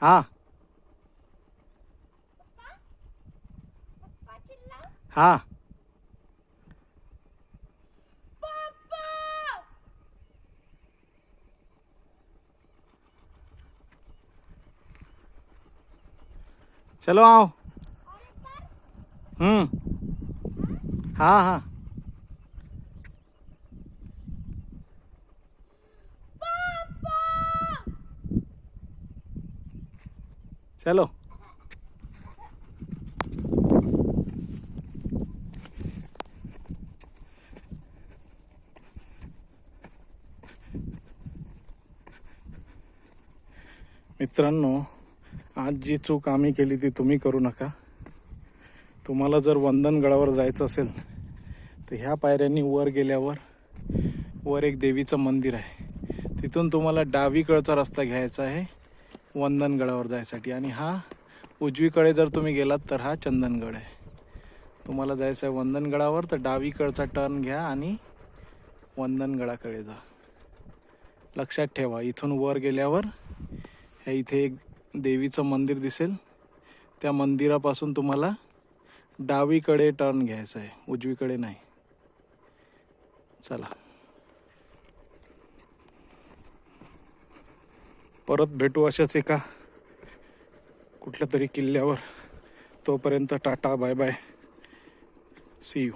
हा. हा. चलो आओ. हम्म. हाँ हाँ. चलो। मित्रांनो आज जी चूक आम्ही केली ती तुम्ही करू नका. तुम्हाला जर वंदनगडावर जायचं असेल तर ह्या पायऱ्यांनी वर गेल्यावर वर एक देवीचं मंदिर आहे. तिथून तुम्हाला डावीकडचा रस्ता घ्यायचा आहे. वंदनगडावर जायसाठी. आणि हा उजवीकडे जर तुम्ही गेलात तर हा चंदनगड आहे. तुम्हाला जायचं आहे वंदनगडावर तर डावीकडचा टर्न घ्या आणि वंदनगडाकडे जा. लक्षात ठेवा इथून वर गेल्यावर ह्या इथे एक देवीचं मंदिर दिसेल. त्या मंदिरापासून तुम्हाला डावीकडे टर्न घ्यायचं आहे उजवीकडे नाही. चला. परत भेटू अशाच एका कुठल्या तरी किल्ल्यावर. तोपर्यंत tata bye bye. See you